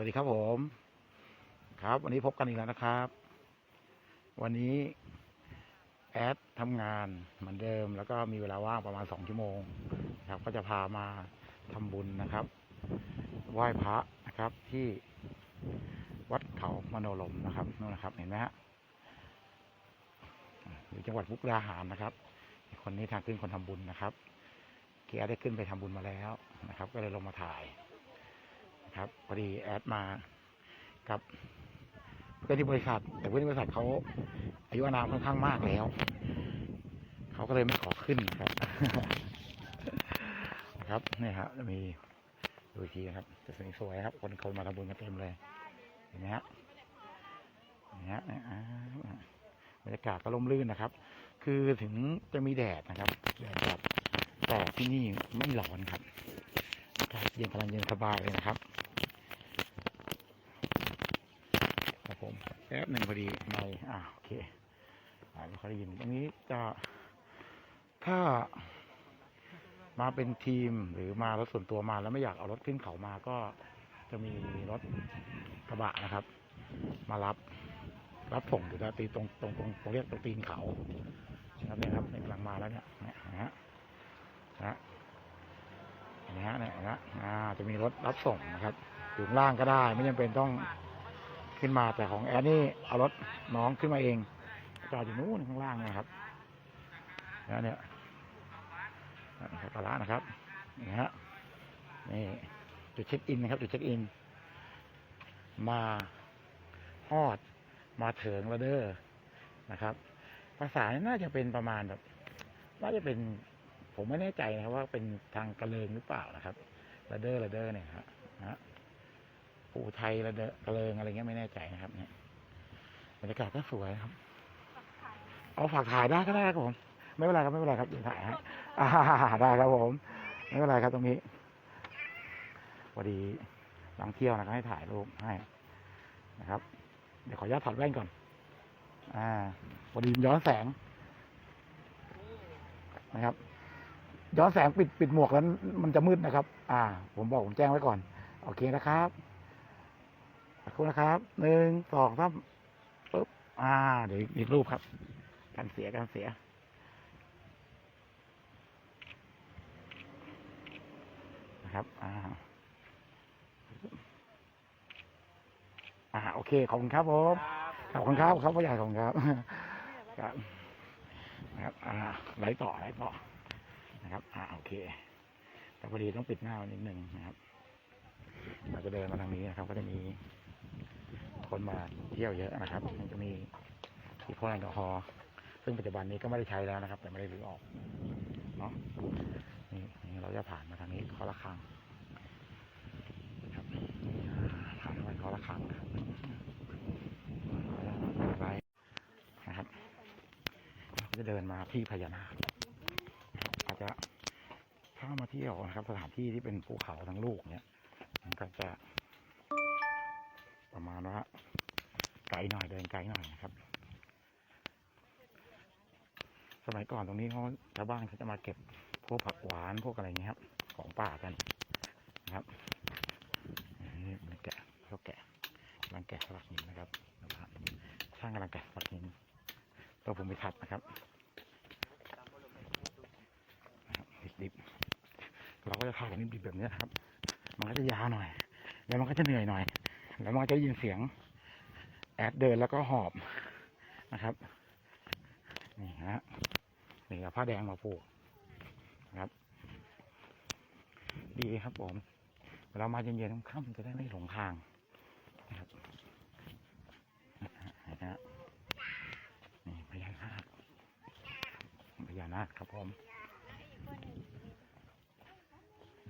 วัสดีครับผม ครับ วันนี้พบกันอีกแล้วนะครับ วันนี้แอดทำงานเหมือนเดิม แล้วก็มีเวลาว่างประมาณสองชั่วโมงครับ ก็จะพามาทำบุญนะครับ ไหว้พระนะครับที่วัดเขามโนลมนะครับนู่นนะครับเห็นไหมฮะอยู่จังหวัดมุกดาหารนะครับ คนนี้ทางขึ้นคนทำบุญนะครับเกียได้ขึ้นไปทำบุญมาแล้วนะครับ ก็เลยลงมาถ่าย ครับพอดีแอดมากับเพื่อนที่บริษัท แต่เพื่อนที่บริษัทเขาอายุอานามค่อนข้างมากแล้ว เขาก็เลยไม่ขอขึ้นครับนะครับนี่ครับจะมีดูทีนะครับจะสวยๆครับ คนคนมาทำบุญกันเต็มเลยเห็นไหมฮะเห็นไหมฮะอ่าบรรยากาศก็ร่มรื่นนะครับ คือถึงจะมีแดดนะครับแดดจัดแต่ที่นี่ไม่ร้อนครับอากาศเย็นกำลังเย็นสบายเลยนะครับผมแป๊บหนึ่งพอดีไม่อ่าโอเคอ่าไม่ค่อยได้ยินตรงนี้จะถ้ามาเป็นทีมหรือมารถส่วนตัวมาแล้วไม่อยากเอารถขึ้นเขามาก็จะมีรถกระบะนะครับ มารับ รับส่งอยู่ที่ตีตรงตรงตรงตรงเรียกตรงตีนเขานะครับเนี่ยครับเนี่ยกำลังมาแล้วเนี่ยนะฮะนะฮะนะฮะเนี่ยนะอ่าจะมีรถรับส่งนะครับอยู่ข้างล่างก็ได้ ไม่จำเป็นต้อง ขึ้นมาแต่ของแอดนี่เอารถน้องขึ้นมาเองจอดอยู่นู้นข้างล่างนะครับแล้วเนี่ยนะครับกระละนะครับนี่ฮะนี่จุดเช็คอินนะครับจุดเช็คอิน มาฮอดมาเถิงระเดอร์นะครับ ภาษานี่น่าจะเป็นประมาณแบบน่าจะเป็นผมไม่แน่ใจนะครับว่าเป็นทางกระเลงหรือเปล่านะครับระเดอร์ระเดอร์เนี่ยครับนะฮะ ปู่ไทยระเดกระเริงอะไรเงี้ยไม่แน่ใจนะครับ เนี่ยบรรยากาศก็สวยครับเอาฝากถ่ายได้ก็ได้ครับผม ไม่เป็นไรครับไม่เป็นไรครับเดี๋ยวถ่ายฮะอ่าได้ครับผม ไม่เป็นไรครับตรงนี้พอดีหลังเที่ยวนะครับให้ถ่ายรูปให้นะครับ เดี๋ยวขออนุญาตถอดแว่นก่อน อ่าพอดีย้อนแสงนะครับ ย้อนแสงปิดปิดหมวกแล้วมันจะมืดนะครับ อ่า ผมบอกผมแจ้งไว้ก่อน โอเคนะครับ คุณนะครับหนึ่งสองสามปึ๊บอ่า เดี๋ยวอีกรูปครับการเสียการเสียนะครับอ่าอ่าโอเคขอบคุณครับผมขอบคุณครับครับพ่อใหญ่ขอบคุณครับครับนะครับอ่าไหลต่อไหลต่อนะครับ อ่าโอเคแต่พอดีต้องปิดหน้าไว้นิดนึงนะครับเราจะเดินมาทางนี้นะครับ ก็จะมี คนมาเที่ยวเยอะนะครับมันจะมีที่พ่นแอลกอฮอล์ซึ่งปัจจุบันนี้ก็ไม่ได้ใช้แล้วนะครับ แต่ไม่ได้รื้อออกเนาะนี่เราจะผ่านมาทางนี้เคอละครังนะครับผ่านไปเคอละครังนะครับไว้นะครับเราจะเดินมาที่พญานาคอาจจะถ้ามาเที่ยวนะครับ สถานที่ที่เป็นภูเขาทั้งลูกเนี่ยมันก็จะประมาณว่า ลหน่อยเดินไกลหน่อยนะครับ สมัยก่อนตรงนี้เขาชาวบ้านเขาจะมาเก็บพวกผักหวานพวกอะไรเงี้ยครับ ของป่ากันนะครับนี่มันแกะเขาแกะกำลังแกะสลักหินนะครับนะครับช่างกำลังแกะสลักหินตัวผมไปถัดนะครับดิบๆเราก็จะถ่ายกันดิบๆแบบนี้ครับ มันก็จะยาวหน่อย แล้วมันก็จะเหนื่อยหน่อย แล้วมันก็จะยินเสียง แอดเดินแล้วก็หอบนะครับ นี่ฮะนี่เอาผ้าแดงมาผูกนะครับ ดีครับผมเรามาเย็นๆค่ำจะได้ไม่หลงทางนะครับนะฮะนี่พญานาคพญานาคครับผม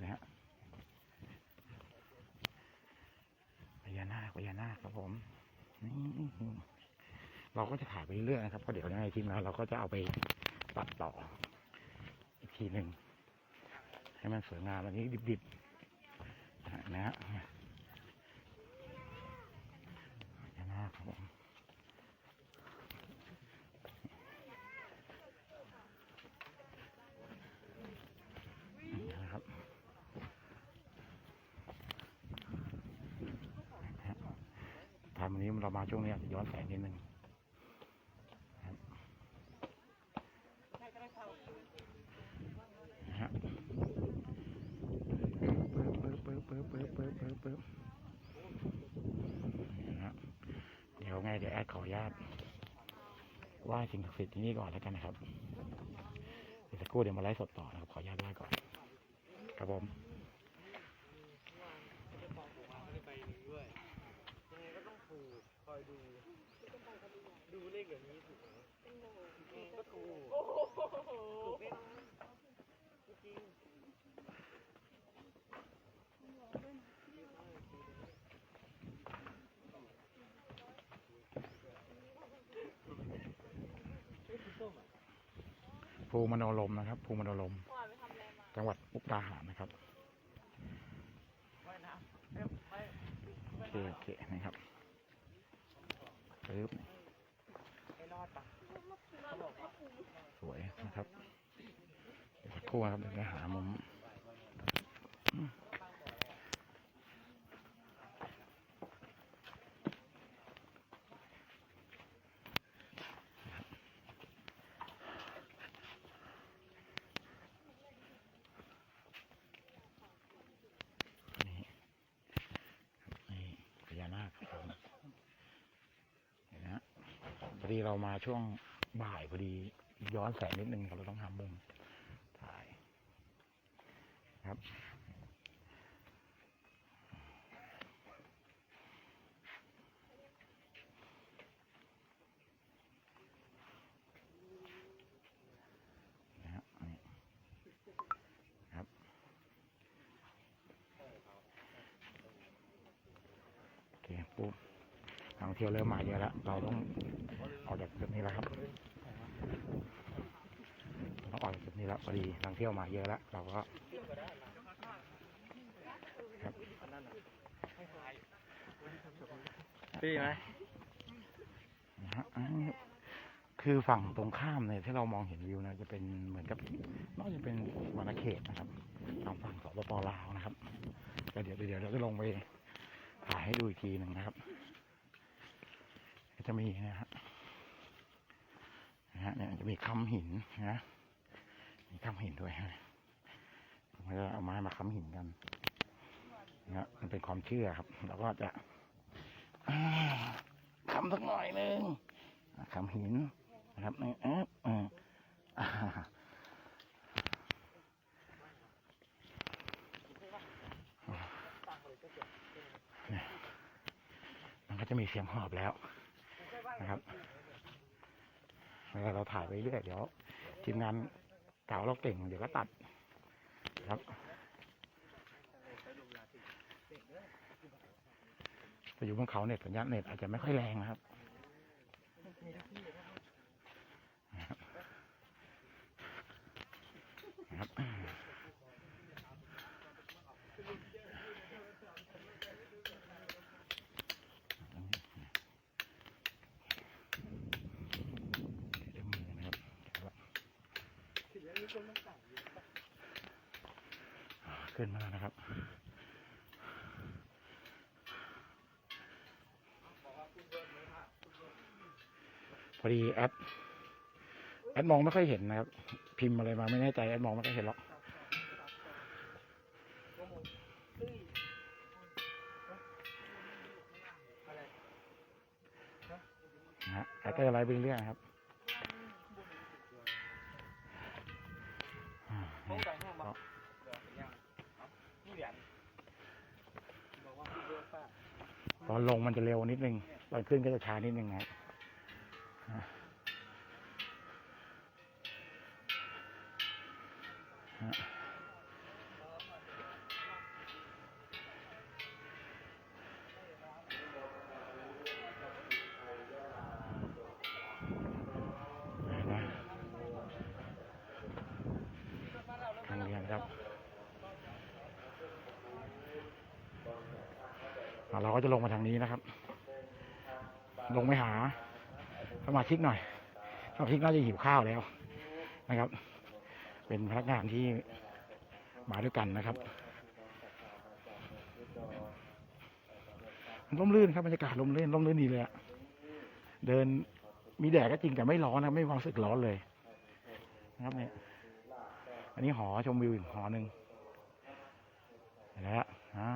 นะฮะพญานาคพญานาคครับผม เราก็จะถ่ายไปเรื่อยนะครับเพราะเดี๋ยวในทีมงานเราก็จะเอาไปตัดต่อ อีกทีหนึ่งให้มันสวยงามอันนี้ดิบๆนะฮะ ทำวันนี้เรามาช่วงนี้ย้อนแสงนิดนึงนะฮะเดี๋ยวไงเดี๋ยวแอดขออนุญาตไหวสิ่งศักดิ์สิทธิ์ที่นี่ก่อนแล้วกันนะครับ เดี๋ยวสักูเดี๋ยวมาไลฟ์สดต่อนะครับ ขออนุญาตไหว้ก่อน ครับผม อยดู ดูเลขอย่างนี้ถูกไหมอืมก็ถูกถูกแน่นอนจริงภูมโนลมนะครับ ภูมโนลม จังหวัดมุกดาหารนะครับว่ายน้ำเอ้ยไปโอเคโอเคนะครับ ปึ๊บสวยนะครับเดี๋ยวสักครู่ครับเดี๋ยวจะหามุมนี่นี่พญานาคครับผมเห็นนะฮะพอดี เรามาช่วงบ่ายพอดีย้อนแสงนิดนึงเราต้องหามุมถ่ายครับนะครับโอเคปุ๊บท่องเที่ยวเริ่มมาเยอะแล้ว เราต้อง ออกจากจุดนี้แล้วครับต้องออกจากจุดนี้แล้วพอดีนักท่องเที่ยวมาเยอะแล้วเราก็ครับปีไหมนะฮะอันนี้คือฝั่งตรงข้ามเนี่ยที่เรามองเห็นวิวนะจะเป็นเหมือนกับน่าจะเป็นวรรณเขตนะครับทางฝั่งสปปลาวนะครับแต่เดี๋ยวเดี๋ยวเราจะลงไปถ่ายให้ดูอีกทีหนึ่งนะครับก็จะมีนะฮะ นะฮะเนี่ยจะมีคำหินนะมีคำหินด้วยฮะเราจะเอาไม้มาค้ำหินกันนะมันเป็นความเชื่อครับเราก็จะอ่าคำสักหน่อยหนึ่งอ่าคำหินนะครับนี่เอ๊ะเอออ่ามันก็จะมีเสียงหอบแล้วนะครับ เวลาเราถ่ายไปเรื่อยเดี๋ยวทีมงานเก่าเราเก่งเดี๋ยวก็ตัดครับแต่อยู่บนเขาเน็ตสัญญาณเน็ตอาจจะไม่ค่อยแรงนะครับเดี๋ยวมือนะครับอ่า ขึ้นมาแล้วนะครับพอดีแอดแอดมองไม่ค่อยเห็นนะครับ พิมพ์อะไรมาไม่แน่ใจแอดมองไม่ค่อยเห็นหรอกนะฮะแอดก็จะไลฟ์ไปเรื่อยๆครับ ตอนลงมันจะเร็วนิดนึง ตอนขึ้นก็จะช้านิดนึงครับอะฮะเห็นไหมทางเรียนครับ อะ เราก็จะลงมาทางนี้นะครับ ลงไปหาสมาชิกหน่อยสมาชิกน่าจะหิวข้าวแล้วนะครับ เป็นพนักงานที่มาด้วยกันนะครับร่มรื่นครับบรรยากาศร่มรื่นร่มรื่นดีเลยอะเดินมีแดดก็จริงแต่ไม่ร้อนนะไม่ความรู้สึกร้อนเลยนะครับเนี่ยอันนี้หอชมวิวอีกหอหนึ่งเห็นแล้วอ่า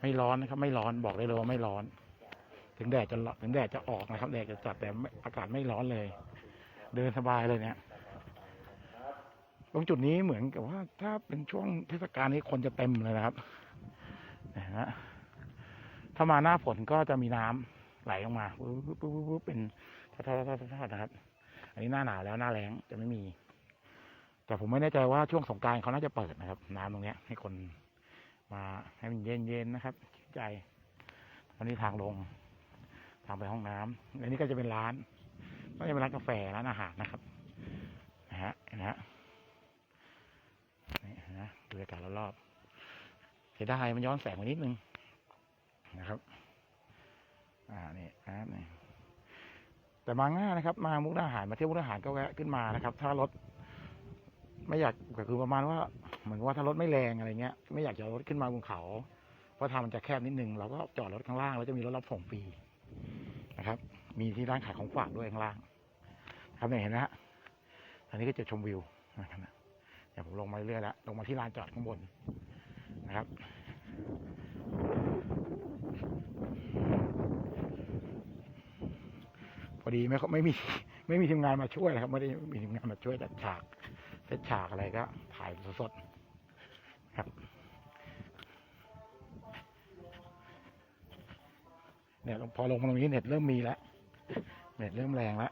ไม่ร้อนนะครับ ไม่ร้อนบอกได้เลยว่าไม่ร้อน ถึงแดดจะถึงแดดจะออกนะครับ แดดจะจัดแต่ไม่อากาศไม่ร้อนเลย เดินสบายเลยเนี่ยตรงจุดนี้เหมือนกับว่า ถ้าเป็นช่วงเทศกาลนี้คนจะเต็มเลยนะครับนะฮะถ้ามาหน้าฝนก็จะมีน้ำไหลลงมาปุ๊บปุ๊บปุ๊บปุ๊บเป็นทอดทอดทอดทอดนะครับ อันนี้หน้าหนาวแล้วหน้าแล้งจะไม่มี แต่ผมไม่แน่ใจว่าช่วงสงการเขาน่าจะเปิดนะครับ น้ำตรงเนี้ยให้คน มาให้มันเย็นๆนะครับใจวันนี้ทางลง ทางไปห้องน้ำอันนี้ก็จะเป็นร้านก็จะเป็นร้านกาแฟร้านอาหารนะครับนะฮะนะฮะนี่นะบรรยากาศรอบๆเสียดายมันย้อนแสงมานิดนึงนะครับ อ่านี่นะครับนี่แต่มาง่ายนะครับ มามุกดาหารมาเที่ยวมุกดาหารก็แวะขึ้นมานะครับ ถ้ารถไม่อยากก็คือประมาณว่า มือนว่าถ้ารถไม่แรงอะไรเงี้ยไม่อยากจะรถขึ้นมาบนเขา เพราะทางมันจะแคบนิดนึงเราก็จอดรถข้างล่างแล้วจะมีรถรับส่งฟรีนะครับ มีที่ร้านขายของฝากด้วยข้างล่าง ครับเนี่ยเห็นไหมฮะอันนี้ก็จะชมวิวนะครับเดี๋ยวผมลงมาเรื่อยๆแล้วลงมาที่ลานจอดข้างบนนะครับพอดีไม่ไม่มีไม่มีทีมงานมาช่วยนะครับไม่ได้มีทีมงานมาช่วยจัดฉากเซตฉากอะไรก็ถ่ายสดๆ ครับ เนี่ยพอลงมาตรงนี้เน็ตเริ่มมีแล้ว เน็ตเริ่มแรงแล้ว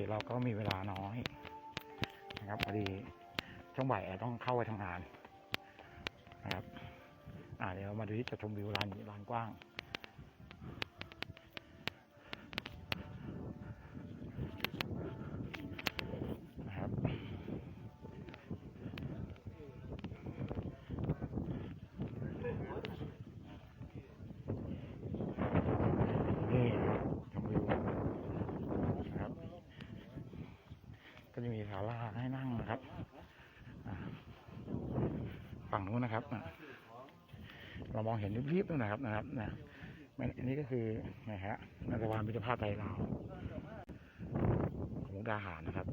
เดี๋ยวเราก็มีเวลาน้อยนะครับพอดีช่วงบ่ายแอร์ต้องเข้าไปทำงานนะครับ อ่าเดี๋ยวมาดูที่จุดชมวิวลานลานกว้าง นะครับ นี่นะครับชมวิวนะครับ ก็จะมีศาลาให้นั่งนะครับฝั่งนู้นนะครับเรามองเห็นรีบๆนู่นนะครับนะครับนะแม่อันนี้ก็คือนะฮะนาสะพานมิตรภาพไทยลาวของมุกดาหารนะครับ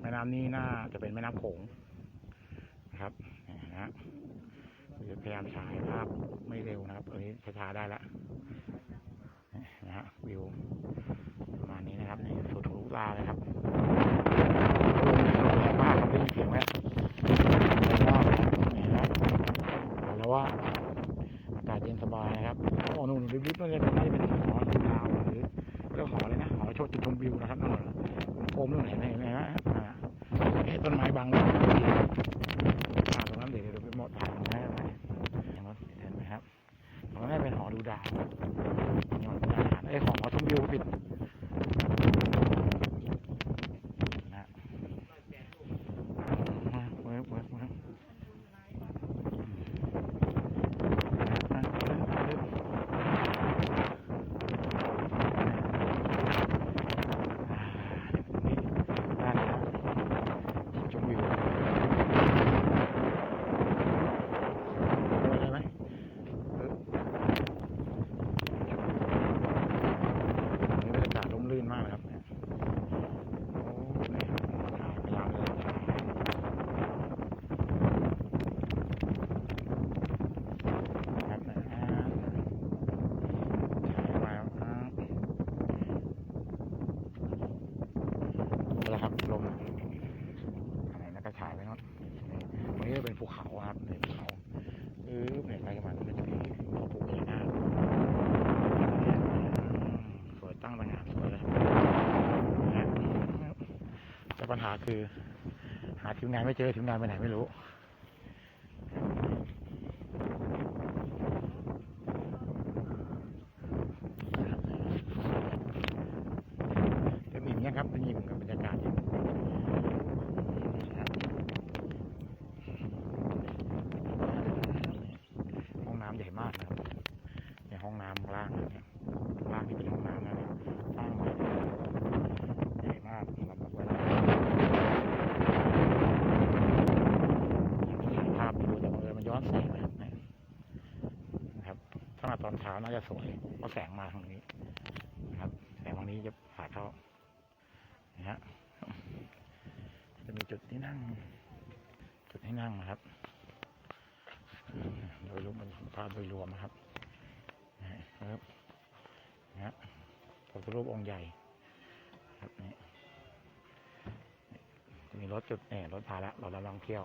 แม่น้ำนี้น่าจะเป็นแม่น้ำโขงนะครับนะฮะจะพยายามฉายภาพไม่เร็วนะครับตอนนี้ช้าๆได้แล้วนะฮะวิวประมาณนี้นะครับนี่สุดหูลูกตาเลยครับ แรงมากครับได้ยินเสียงไหมแรงมากนะหนี่นะแล้วว่าอากาศเย็นสบายนะครับโอ้นู่นริบๆนั่นจะเป็นน่าจะเป็นหอดูดาวหรือเรียกหอเลยนะหอโชว์จุดชมวิวนะครับนั่นน่ะโคมนู่นเห็นไหมเห็นไหมฮะอ่าเอ๊ะต้นไม้บังอ่าตรงนั้นเดี๋ยวเดี๋ยวไปหมดถ่ายตรงนั้นไหมอย่างนั้นเห็นไหมครับตรงนั้นเป็นหอดูดาวนี่มันเป็นอาหารไอ้ยของหอชมวิวปิดนะฮะเวิร์กเวิร์กเวิร์ก ชมวิวได้ไหมเออนี่บรรยากาศร่มรื่นมากนะครับเนี่ยโอ้นี่ครับถ่ายพยายามเลยถ่ายครับนะฮะถ่ายมาครับเอาละครับลม อะไรนะกระฉายไปโนาะตรงนี้จะเป็นภูเขาครับในภูเขาเออเห็นอะไรกันมามันจะมีเขาปลูกพญานาคสวยตั้งต่างหากสวยเลยนะแต่ปัญหา คือ หาทีมงานไม่เจอทีมงานไปไหนไม่รู้จะอิ่มยังครับเป็นยิมกับบรรยากาศอย่างห้องน้ำใหญ่มากนะครับในห้องน้ำข้างล่างนะครับข้างล่างที่เป็นห้องน้ำนะเนี่ยสร้างมาใหญ่มากสำหรับเวลาถ่ายภาพดูแต่บังเอิญมันย้อนแสงนะครับเนี่ยนะครับถ้ามาตอ น่าจะสวยเพราะแสงมาทางนี้นะครับ แสงทางนี้จะผ่าเข้านะฮะจะมีจุดที่นั่ง จุดให้นั่งนะครับ โดยรวมเป็นภาพโดยรวมนะครับนะครับนะฮะพระพุทธรูปองค์ใหญ่ครับนี่จะมีรถจุดเนี่ยรถพาละเราเราลองเที่ยว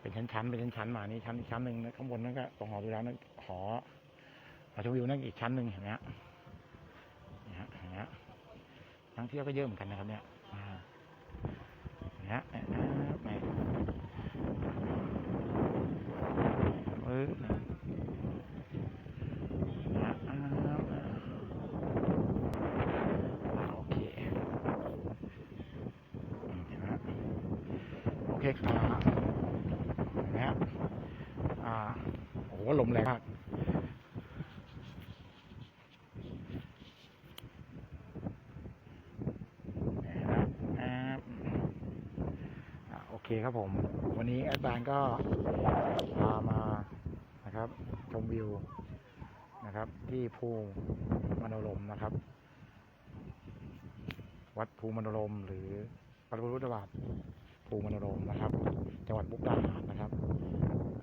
เป็นชั้นๆเป็นชั้นๆมานี่ชั้นอีกชั้นหนึ่งนะข้างบนนั่นก็ตรงหอดูแล้วนั่นหอ หอชมวิวนั่นอีกชั้นหนึ่งเห็นไหมฮะนี่ฮะเห็นไหมฮะนักเที่ยวก็เยอะเหมือนกันนะครับ เนี่ยเห็นไหมฮะเนี่ยอ่าแม่เออโอเคครับนไหมฮะอ่าโอ้โหลมแรงมากเห็นไหมฮะอ่าอ่า โอเครับผม วันนี้แอดบานก็พามานะครับ ชมวิวนะครับ ที่ภูมโนรมนะครับ วัดภูมโนรม หรือพระพุทธบาทภูมโนรมนะครับ จังหวัดมุกดาหารนะครับ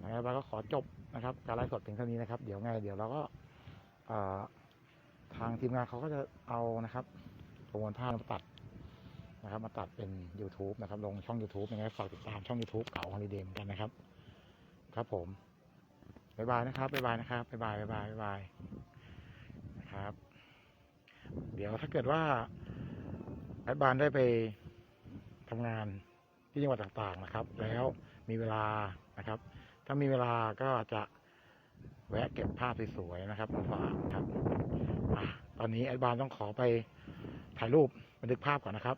นะครับเราก็ขอจบนะครับ การไลฟ์สดเพียงเท่านี้นะครับ เดี๋ยวไงเดี๋ยวเราก็ทางทีมงานเขาก็จะเอานะครับประมวลภาพมาตัด นะครับ มาตัดเป็น YouTube นะครับ ลงช่อง YouTube ยังไงฝากติดตามช่อง YouTube เก่าฮอลิเดย์เหมือนกันนะครับ ครับผมบ๊ายบายนะครับบ๊ายบายนะครับบ๊ายบายบ๊ายบายบ๊ายบายนะครับ เดี๋ยวถ้าเกิดว่าแอดบานได้ไปทำงานที่จังหวัดต่างๆนะครับ แล้วมีเวลานะครับ ถ้ามีเวลาก็จะแวะเก็บภาพสวยๆนะครับมาฝากครับอตอนนี้แอดบานต้องขอไปถ่ายรูปบันทึกภาพก่อนนะครับ